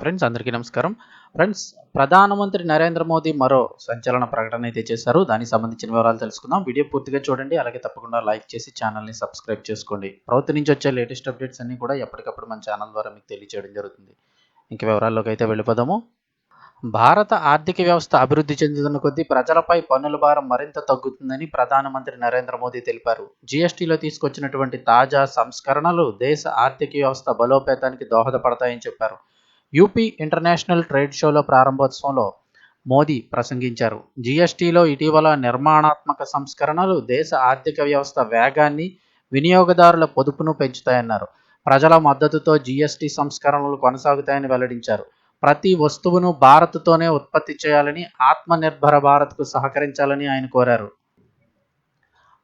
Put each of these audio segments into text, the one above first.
Friends అందరికీ నమస్కారం. Friends ప్రధానమంత్రి నరేంద్ర మోదీ మరో సంచలన ప్రకటన అయితే చేశారు. దానికి సంబంధించిన వివరాలు తెలుసుకుందాం. వీడియో పూర్తిగా చూడండి. అలాగే తప్పకుండా లైక్ చేసి ఛానల్ని సబ్స్క్రైబ్ చేసుకోండి. ప్రభుత్వం నుంచి వచ్చే లేటెస్ట్ అప్డేట్స్ అన్ని కూడా ఎప్పటికప్పుడు మన ఛానల్ ద్వారా మీకు తెలియజేయడం జరుగుతుంది. ఇంక వివరాల్లోకి అయితే వెళ్ళిపోదాము. భారత ఆర్థిక వ్యవస్థ అభివృద్ధి చెందుతున్న కొద్దీ ప్రజలపై పన్నుల భారం మరింత తగ్గుతుందని ప్రధానమంత్రి నరేంద్ర మోదీ తెలిపారు. జీఎస్టీలో తీసుకొచ్చినటువంటి తాజా సంస్కరణలు దేశ ఆర్థిక వ్యవస్థ బలోపేతానికి దోహదపడతాయని చెప్పారు. యూపీ ఇంటర్నేషనల్ ట్రేడ్ షోలో ప్రారంభోత్సవంలో మోదీ ప్రసంగించారు. జీఎస్టీలో ఇటీవల నిర్మాణాత్మక సంస్కరణలు దేశ ఆర్థిక వ్యవస్థ వేగాన్ని వినియోగదారుల పొదుపును పెంచుతాయన్నారు. ప్రజల మద్దతుతో జీఎస్టీ సంస్కరణలు కొనసాగుతాయని వెల్లడించారు. ప్రతి వస్తువును భారత్తోనే ఉత్పత్తి చేయాలని ఆత్మనిర్భర భారత్కు సహకరించాలని ఆయన కోరారు.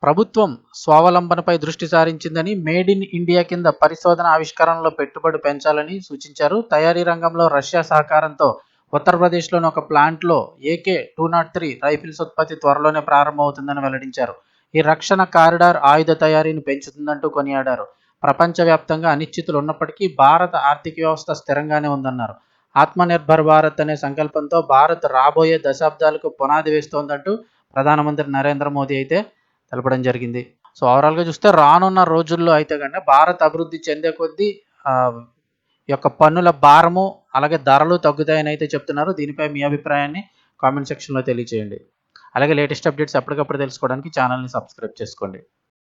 ప్రభుత్వం స్వావలంబనపై దృష్టి సారించిందని మేడ్ ఇన్ ఇండియా కింద పరిశోధన ఆవిష్కరణలో పెట్టుబడి పెంచాలని సూచించారు. తయారీ రంగంలో రష్యా సహకారంతో ఉత్తరప్రదేశ్లోని ఒక ప్లాంట్లో AK two nought three rifles ఉత్పత్తి త్వరలోనే ప్రారంభమవుతుందని వెల్లడించారు. ఈ రక్షణ కారిడార్ ఆయుధ తయారీని పెంచుతుందంటూ కొనియాడారు. ప్రపంచవ్యాప్తంగా అనిశ్చితులు ఉన్నప్పటికీ భారత ఆర్థిక వ్యవస్థ స్థిరంగానే ఉందన్నారు. ఆత్మనిర్భర్ భారత్ అనే సంకల్పంతో భారత్ రాబోయే దశాబ్దాలకు పునాది వేస్తోందంటూ ప్రధానమంత్రి నరేంద్ర మోదీ అయితే తెలపడం జరిగింది. సో ఓవరాల్గా చూస్తే రానున్న రోజుల్లో అయితే కనుక భారత్ అభివృద్ధి చెందే కొద్దీ ఈ యొక్క పన్నుల భారము అలాగే ధరలు తగ్గుతాయని అయితే చెప్తున్నారు. దీనిపై మీ అభిప్రాయాన్ని కామెంట్ సెక్షన్లో తెలియచేయండి. అలాగే లేటెస్ట్ అప్డేట్స్ ఎప్పటికప్పుడు తెలుసుకోవడానికి ఛానల్ని సబ్స్క్రైబ్ చేసుకోండి.